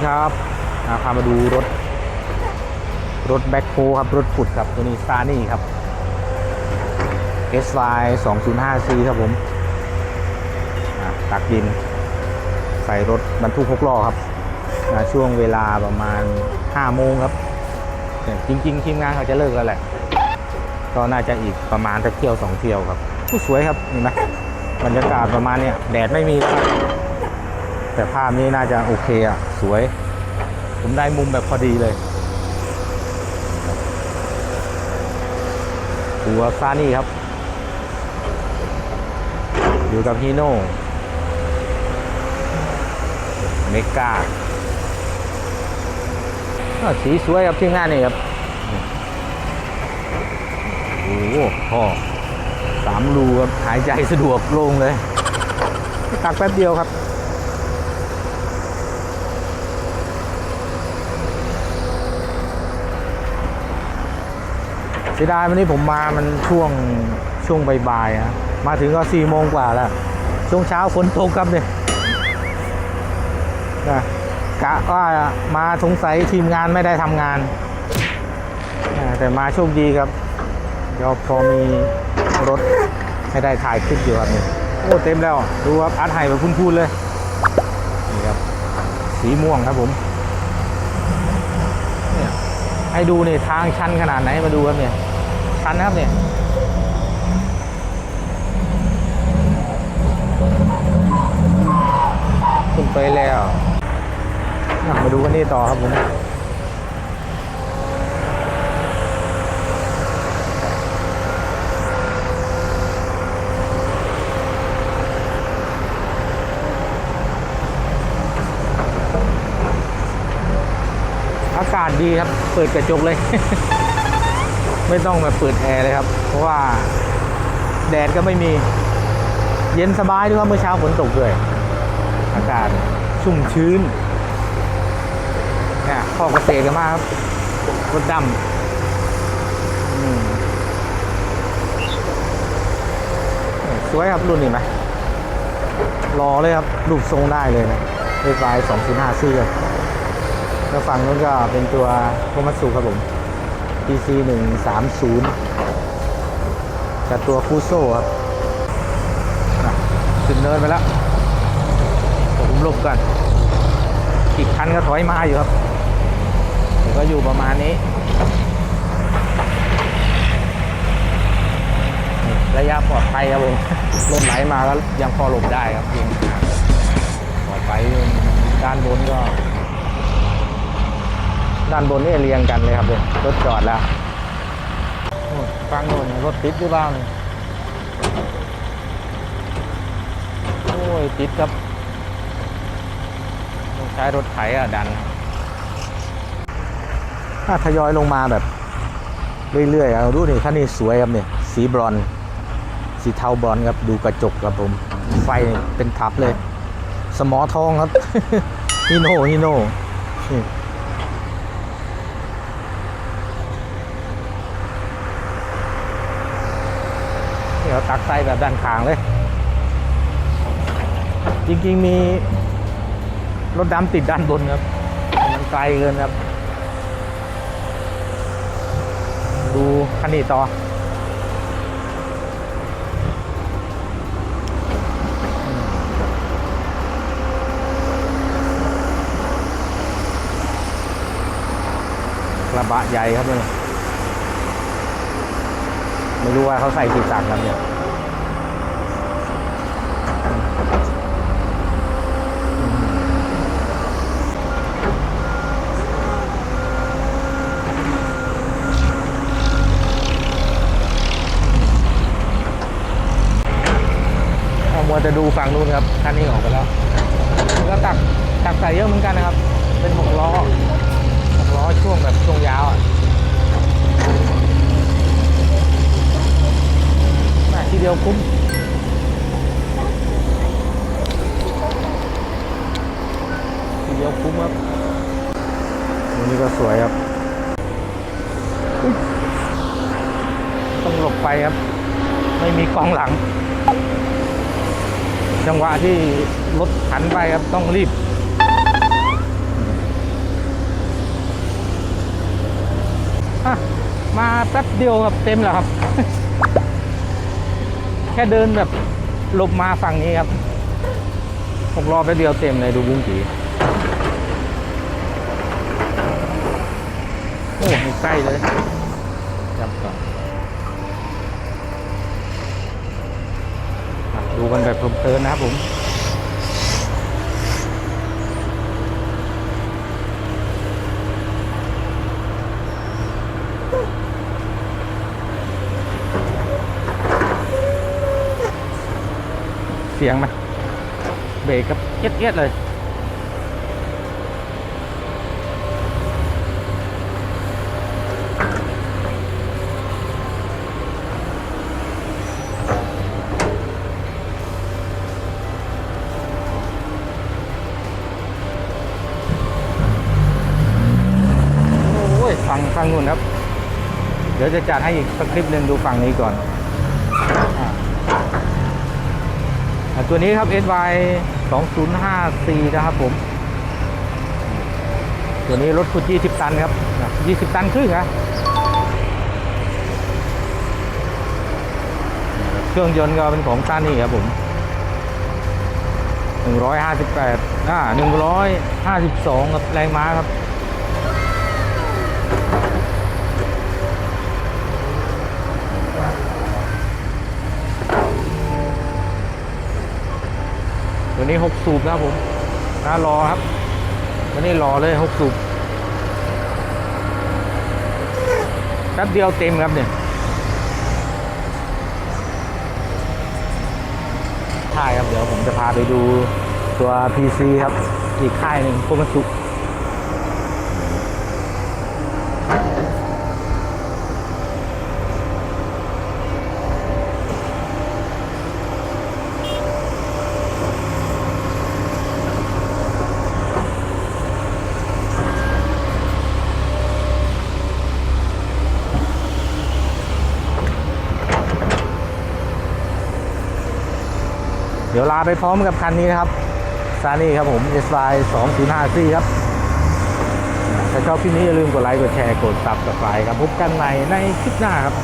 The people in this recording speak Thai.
ดีครับอ่าพามาดูรถ รถแบ็คโฮครับ รถขุดครับ ตัวนี้ซานี่ครับ SY 205C ครับผมอ่าตักดิน ใส่รถบรรทุกหกล้อครับ ช่วงเวลาประมาณ 5 โมงครับแต่จริงๆ ทีมงานเขาจะเลิกแล้วแหละ ก็น่าจะอีกประมาณสักเที่ยวสองเที่ยวครับ ผู้สวยครับเห็นไหมบรรยากาศประมาณเนี้ยแดดไม่มีครับ แต่ภาพนี้น่าจะโอเคอะ สวย ผมได้มุมแบบพอดีเลย ตัวซานี่ครับ อยู่กับฮีโน่เมกาสีสวยครับที่งานนี่ครับ โอ้โหพ่อสามรูครับหายใจสะดวกโล่งเลย ตักแป๊บเดียวครับ สียดายวันนี้ผมมามันช่วงช่วงบ่ายๆฮะมาถึงก็สี่โมงกว่าแล้ว ช่วงเช้าฝนตกครับเนี่ยนะกะว่ามาสงสัยทีมงานไม่ได้ทำงาน แต่มาโชคดีครับเดี๋ยวพอมีรถให้ได้ถ่ายคลิปอยู่ครับนี่โอ้เต็มแล้ว ดูครับอัดไห่แบบพูนๆเลย นี่ครับ สีม่วงครับผมเนี่ยให้ดูนี่ทางชันขนาดไหนมาดูครับเนี่ย ชันนะครับเนี่ยขึ้นไปแล้วอะมาดูกันนี่ต่อครับผมอากาศดีครับ เปิดกระจกเลย ไม่ต้องแบบเปิดแอร์เลยครับ เพราะว่าแดดก็ไม่มี เย็นสบายด้วยครับเมื่อเช้าฝนตกด้วย อากาศชุ่มชื้นเนี่ยพ่อเกษตรกันมากครับรถดำสวยครับรุ่นนี้ไหมรอเลยครับรูปทรงได้เลยนะเรียไฟสองศูนย์ห้าซี่ครับแล้วฝั่งนู้นก็เป็นตัวโคมัตสุครับผม PC 1 3 0กับตัวฟูโซครับขึ้นเนินไปแล้วผมหลบกัน อีกคันก็ถอยมาอยู่ครับก็อยู่ประมาณนี้ ระยะปลอดภัยครับผมรถไหลมาก็ยังพอหลบได้ครับยิงปลอดภัยด้านบนก็ ด้านบนนี่เรียงกันเลยครับเลยรถจอดแล้วฟังโน่นรถติดหรือเปล่าเนี่ยโอ้ยติดครับต้องใช้รถไถอะดันถ้าทยอยลงมาแบบ เรื่อยๆเอาดูนี่คันนี้สวยครับเนี่ยสีบรอนสีเทาบรอนครับดูกระจกครับผม ไฟเป็นทับเลย สมอทองครับฮิโน่ฮิโน่ ดี๋ยวตักไส้แบบด้านข้างเลย จริงๆมีรถดำติดด้านบนครับ มันไกลเกินครับ ดูคันนี้ต่อ กระบะใหญ่ครับเนี่ย ไม่รู้ว่าเขาใส่กี่ตักครับเนี่ยมัวจะดูฝั่งนู้นครับคันนี้ออกไปแล้วมันก็ตักตักใส่เยอะเหมือนกันนะครับ เป็นหกล้อหกล้อช่วงแบบช่วงยาวอะ ยวคุ้มทีเดียวคุ้มครับตรงนี้ก็สวยครับ ต้องหลบไปครับ ไม่มีกองหลัง จังหวะที่รถหันไปครับต้องรีบมาแป๊บเดียวครับเต็มแล้วครับ แค่เดินแบบหลบมาฝั่งนี้ครับหกรอแป๊บเดียวเต็มเลยดูบุ้งกีโอ้ยใกล้เลยจับก่อนดูกันแบบเพลินๆนะครับผม เสียงไหมเบรกกับเอียดๆเลยโอ้ยฟังฟังนู่นครับ เดี๋ยวจะจัดให้อีกสักคลิปหนึ่งดูฝั่งนี้ก่อนอ่า อะ ตัวนี้ครับ SY 2054นะครับผม ตัวนี้รถคูจี้10 ตันครับ 20 ตันครึ่งนะเครื่องยนต์ก็เป็นของซานี่ครับผม 158อ่า152 ครับ แรงม้าครับ นี้6สูบนะครับผมน่ารอครับวันนี้รอเลยหกสูบแป๊บเดียวเต็มครับเนี่ยใช่ครับเดี๋ยวผมจะพาไปดูตัว PC ครับ อีกค่ายหนึ่งโคมาสุ ดี๋ยวลาไปพร้อมกับคันนี้นะครับซานี่ครับผม s y 2054ครับ ถ้าชอบคลิปนี้อย่าลืมกดไลค์ กดแชร์ กดซับสไครต์ครับ พบกันใหม่ในคลิปหน้าครับ